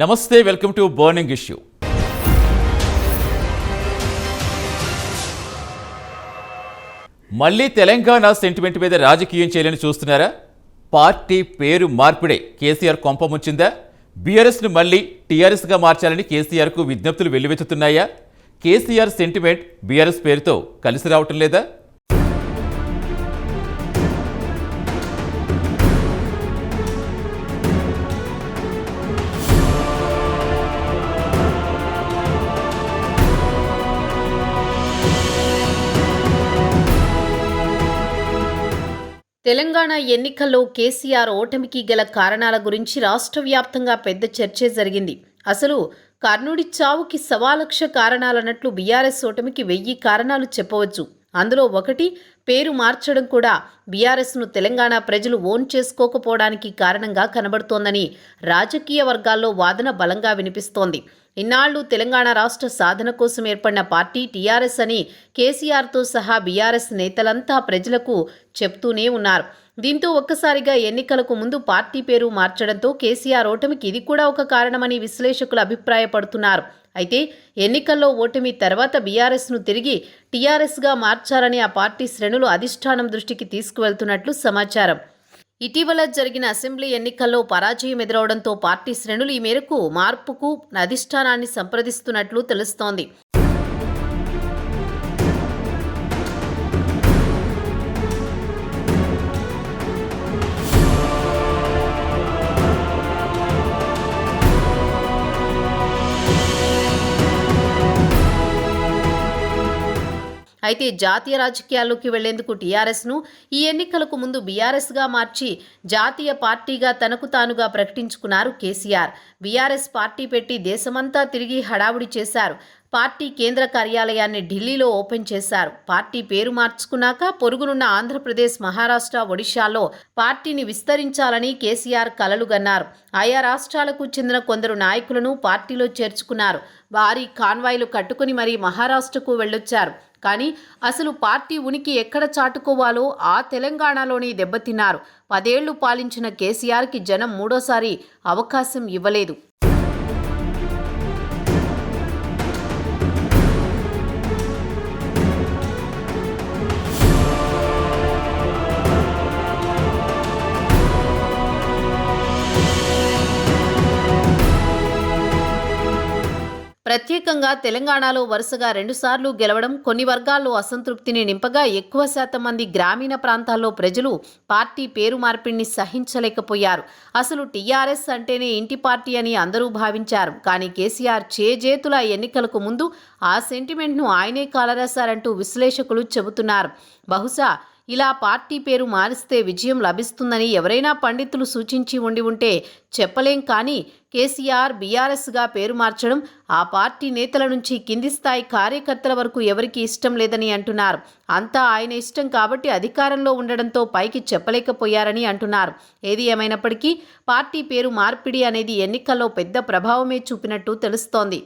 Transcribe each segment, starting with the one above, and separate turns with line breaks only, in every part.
నమస్తే welcome to burning issue మళ్ళీ Telangana sentiment మీద రాజకీయం చేయాలని చూస్తున్నారా? పార్టీ పేరు మార్పిడే కేసీఆర్ కొంపముంచిందా బీఆర్ఎస్ను మళ్ళీ టీఆర్ఎస్గా మార్చాలని కేసీఆర్కు విజ్ఞప్తులు వెల్లువెత్తుతున్నాయా? కేసీఆర్ సెంటిమెంట్ బీఆర్ఎస్ పేరుతో కలిసి రావటం లేదా?
తెలంగాణ ఎన్నికల్లో కేసీఆర్ ఓటమికి గల కారణాల గురించి రాష్ట్ర వ్యాప్తంగా పెద్ద చర్చే జరిగింది. అసలు కర్ణుడి చావుకి సవాలక్ష కారణాలన్నట్లు బీఆర్ఎస్ ఓటమికి వెయ్యి కారణాలు చెప్పవచ్చు. అందులో ఒకటి పేరు మార్చడం కూడా. బీఆర్ఎస్ను తెలంగాణ ప్రజలు ఓన్ చేసుకోకపోవడానికి కారణంగా కనబడుతోందని రాజకీయ వర్గాల్లో వాదన బలంగా వినిపిస్తోంది. ఇన్నాళ్ళు తెలంగాణ రాష్ట్ర సాధన కోసం ఏర్పడిన పార్టీ టీఆర్ఎస్ అని కేసీఆర్తో సహా బీఆర్ఎస్ నేతలంతా ప్రజలకు చెప్తూనే ఉన్నారు. దీంతో ఒక్కసారిగా ఎన్నికలకు ముందు పార్టీ పేరు మార్చడంతో కేసీఆర్ ఓటమికి ఇది కూడా ఒక కారణమని విశ్లేషకులు అభిప్రాయపడుతున్నారు. అయితే ఎన్నికల్లో ఓటమి తర్వాత బీఆర్ఎస్ను తిరిగి టీఆర్ఎస్గా మార్చాలని ఆ పార్టీ శ్రేణులు అధిష్టానం దృష్టికి తీసుకువెళ్తున్నట్లు సమాచారం. ఇటీవల జరిగిన అసెంబ్లీ ఎన్నికల్లో పరాజయం ఎదురవడంతో పార్టీ శ్రేణులు ఈ మేరకు మార్పుకు అధిష్టానాన్ని సంప్రదిస్తున్నట్లు తెలుస్తోంది. అయితే జాతీయ రాజకీయాల్లోకి వెళ్ళేందుకు టీఆర్ఎస్ను ఈ ఎన్నికలకు ముందు బీఆర్ఎస్గా మార్చి జాతీయ పార్టీగా తనకు తానుగా ప్రకటించుకున్నారు కేసీఆర్. బీఆర్ఎస్ పార్టీ పెట్టి దేశమంతా తిరిగి హడావుడి చేశారు. పార్టీ కేంద్ర కార్యాలయాన్ని ఢిల్లీలో ఓపెన్ చేశారు. పార్టీ పేరు మార్చుకున్నాక పొరుగునున్న ఆంధ్రప్రదేశ్ మహారాష్ట్ర ఒడిశాలో పార్టీని విస్తరించాలని కేసీఆర్ కలలుగన్నారు ఆయా రాష్ట్రాలకు చెందిన కొందరు నాయకులను పార్టీలో చేర్చుకున్నారు. భారీ కాన్వాయ్లు కట్టుకుని మరీ మహారాష్ట్రకు వెళ్ళొచ్చారు. కానీ అసలు పార్టీ ఉనికి ఎక్కడ చాటుకోవాలో ఆ తెలంగాణలోనే దెబ్బతిన్నారు. పదేళ్ళు పాలించిన కేసీఆర్కి జనం మూడోసారి అవకాశం ఇవ్వలేదు. ప్రత్యేకంగా తెలంగాణలో వరుసగా రెండుసార్లు గెలవడం కొన్ని వర్గాల్లో అసంతృప్తిని నింపగా ఎక్కువ శాతం మంది గ్రామీణ ప్రాంతాల్లో ప్రజలు పార్టీ పేరు మార్పిడిని సహించలేకపోయారు. అసలు టీఆర్ఎస్ అంటేనే ఇంటి పార్టీ అని అందరూ భావించారు. కానీ కేసీఆర్ చేజేతుల ఎన్నికలకు ముందు ఆ సెంటిమెంట్ను ఆయనే కాలరాశారంటూ విశ్లేషకులు చెబుతున్నారు. బహుశా ఇలా పార్టీ పేరు మారిస్తే విజయం లభిస్తుందని ఎవరైనా పండితులు సూచించి ఉండి ఉంటే చెప్పలేం కానీ కేసీఆర్ బీఆర్ఎస్గా పేరు మార్చడం ఆ పార్టీ నేతల నుంచి కింది స్థాయి కార్యకర్తల వరకు ఎవరికీ ఇష్టం లేదని అంటున్నారు. అంతా ఆయన ఇష్టం కాబట్టి అధికారంలో ఉండడంతో పైకి చెప్పలేకపోయారని అంటున్నారు. ఏది ఏమైనప్పటికీ పార్టీ పేరు మార్పిడి అనేది ఎన్నికల్లో పెద్ద ప్రభావమే చూపినట్టు తెలుస్తోంది.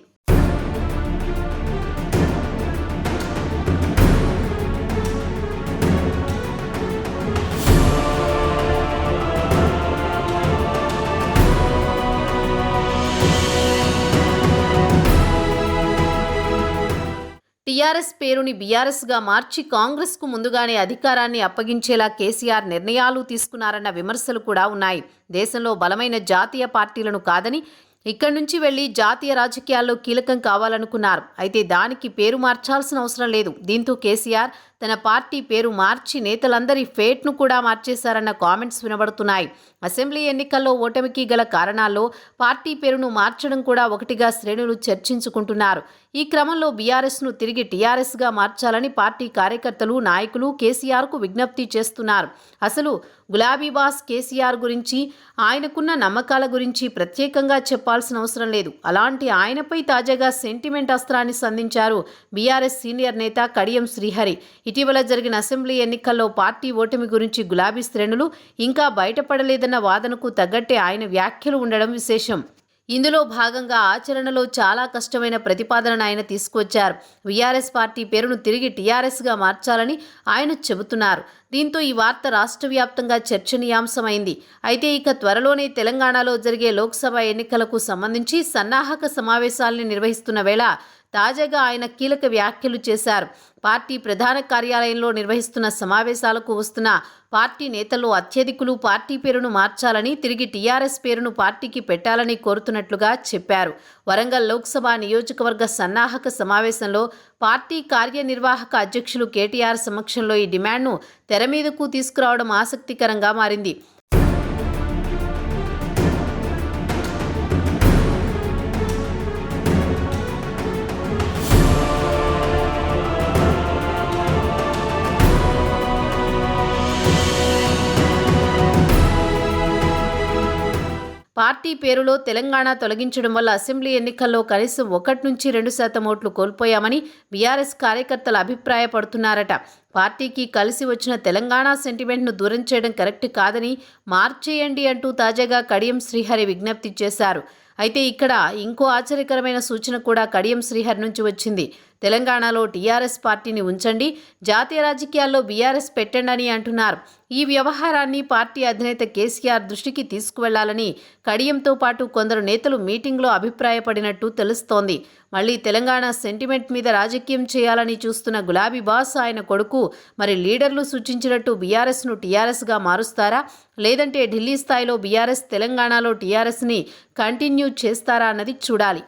టీఆర్ఎస్ పేరుని బీఆర్ఎస్గా మార్చి కాంగ్రెస్కు ముందుగానే అధికారాన్ని అప్పగించేలా కేసీఆర్ నిర్ణయాలు తీసుకున్నారన్న విమర్శలు కూడా ఉన్నాయి. దేశంలో బలమైన జాతీయ పార్టీలను కాదని ఇక్కడి నుంచి వెళ్ళి జాతీయ రాజకీయాల్లో కీలకం కావాలనుకున్నారు. అయితే దానికి పేరు మార్చాల్సిన అవసరం లేదు. దీంతో కేసీఆర్ తన పార్టీ పేరు మార్చి నేతలందరి ఫేట్ను కూడా మార్చేశారన్న కామెంట్స్ వినబడుతున్నాయి. అసెంబ్లీ ఎన్నికల్లో ఓటమికి గల కారణాల్లో పార్టీ పేరును మార్చడం కూడా ఒకటిగా శ్రేణులు చర్చించుకుంటున్నారు. ఈ క్రమంలో బీఆర్ఎస్ను తిరిగి టీఆర్ఎస్గా మార్చాలని పార్టీ కార్యకర్తలు నాయకులు కేసీఆర్కు విజ్ఞప్తి చేస్తున్నారు. అసలు గులాబీ బాస్ కేసీఆర్ గురించి ఆయనకున్న నమ్మకాల గురించి ప్రత్యేకంగా చెప్పాల్సిన అవసరం లేదు. అలాంటి ఆయనపై తాజాగా సెంటిమెంట్ అస్త్రాన్ని సంధించారు బీఆర్ఎస్ సీనియర్ నేత కడియం శ్రీహరి. ఇటీవల జరిగిన అసెంబ్లీ ఎన్నికల్లో పార్టీ ఓటమి గురించి గులాబీ శ్రేణులు ఇంకా బయటపడలేదన్న వాదనకు తగ్గట్టే ఆయన వ్యాఖ్యలు ఉండడం విశేషం. ఇందులో భాగంగా ఆచరణలో చాలా కష్టమైన ప్రతిపాదనను ఆయన తీసుకొచ్చారు వీఆర్ఎస్ పార్టీ పేరును తిరిగి టీఆర్ఎస్గా మార్చాలని ఆయన చెబుతున్నారు. దీంతో ఈ వార్త రాష్ట్ర వ్యాప్తంగా చర్చనీయాంశమైంది. అయితే ఇక త్వరలోనే తెలంగాణలో జరిగే లోక్సభ ఎన్నికలకు సంబంధించి సన్నాహక సమావేశాల్ని నిర్వహిస్తున్న వేళ తాజాగా ఆయన కీలక వ్యాఖ్యలు చేశారు. పార్టీ ప్రధాన కార్యాలయంలో నిర్వహిస్తున్న సమావేశాలకు వస్తున్న పార్టీ నేతల్లో అత్యధికులు పార్టీ పేరును మార్చాలని తిరిగి టీఆర్ఎస్ పేరును పార్టీకి పెట్టాలని కోరుతున్నట్లుగా చెప్పారు. వరంగల్ లోక్సభ నియోజకవర్గ సన్నాహక సమావేశంలో పార్టీ కార్యనిర్వాహక అధ్యక్షులు కేటీఆర్ సమక్షంలో ఈ డిమాండ్ను తెర మీదకు తీసుకురావడం ఆసక్తికరంగా మారింది. పార్టీ పేరులో తెలంగాణ తొలగించడం వల్ల అసెంబ్లీ ఎన్నికల్లో కనీసం ఒకటి నుంచి రెండు శాతం ఓట్లు కోల్పోయామని బీఆర్ఎస్ కార్యకర్తలు అభిప్రాయపడుతున్నారట. పార్టీకి కలిసి వచ్చిన తెలంగాణ సెంటిమెంట్ను దూరం చేయడం కరెక్ట్ కాదని మార్చేయండి అంటూ తాజాగా కడియం శ్రీహరి విజ్ఞప్తి చేశారు. అయితే ఇక్కడ ఇంకో ఆశ్చర్యకరమైన సూచన కూడా కడియం శ్రీహరి నుంచి వచ్చింది. తెలంగాణలో టీఆర్ఎస్ పార్టీని ఉంచండి జాతీయ రాజకీయాల్లో బీఆర్ఎస్ పెట్టండి అని అంటున్నారు. ఈ వ్యవహారాన్ని పార్టీ అధినేత కేసీఆర్ దృష్టికి తీసుకువెళ్ళాలని కడియంతో పాటు కొందరు నేతలు మీటింగ్లో అభిప్రాయపడినట్టు తెలుస్తోంది. మళ్ళీ తెలంగాణ సెంటిమెంట్ మీద రాజకీయం చేయాలని చూస్తున్న గులాబీ బాస్ ఆయన కొడుకు మరి లీడర్లు సూచించినట్టు బీఆర్ఎస్ను టీఆర్ఎస్గా మారుస్తారా? లేదంటే ఢిల్లీ స్థాయిలో బీఆర్ఎస్ తెలంగాణలో టీఆర్ఎస్ని కంటిన్యూ చేస్తారా అన్నది చూడాలి.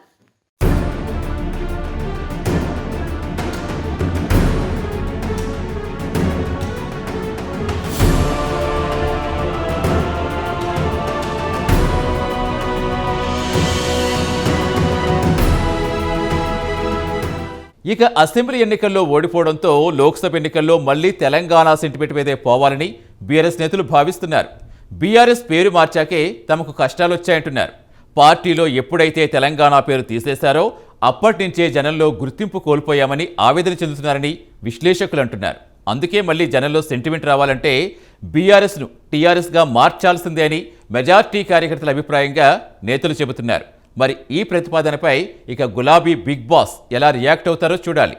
ఇక అసెంబ్లీ ఎన్నికల్లో ఓడిపోవడంతో లోక్సభ ఎన్నికల్లో మళ్ళీ తెలంగాణ సెంటిమెంట్ మీదే పోవాలని బీఆర్ఎస్ నేతలు భావిస్తున్నారు. బీఆర్ఎస్ పేరు మార్చాకే తమకు కష్టాలు వచ్చాయంటున్నారు పార్టీలో ఎప్పుడైతే తెలంగాణ పేరు తీసేశారో అప్పటి నుంచే జనంలో గుర్తింపు కోల్పోయామని ఆవేదన చెందుతున్నారని విశ్లేషకులు అంటున్నారు. అందుకే మళ్ళీ జనంలో సెంటిమెంట్ రావాలంటే బీఆర్ఎస్ను టీఆర్ఎస్గా మార్చాల్సిందే అని మెజార్టీ కార్యకర్తల అభిప్రాయంగా నేతలు చెబుతున్నారు. మరి ఈ ప్రతిపాదనపై ఇక గులాబీ బిగ్ బాస్ ఎలా రియాక్ట్ అవుతారో చూడాలి.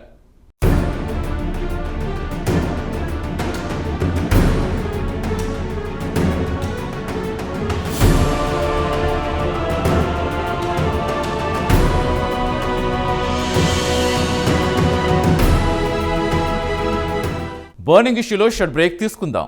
బర్నింగ్ ఇష్యూలో షర్ట్ బ్రేక్ తీసుకుందాం.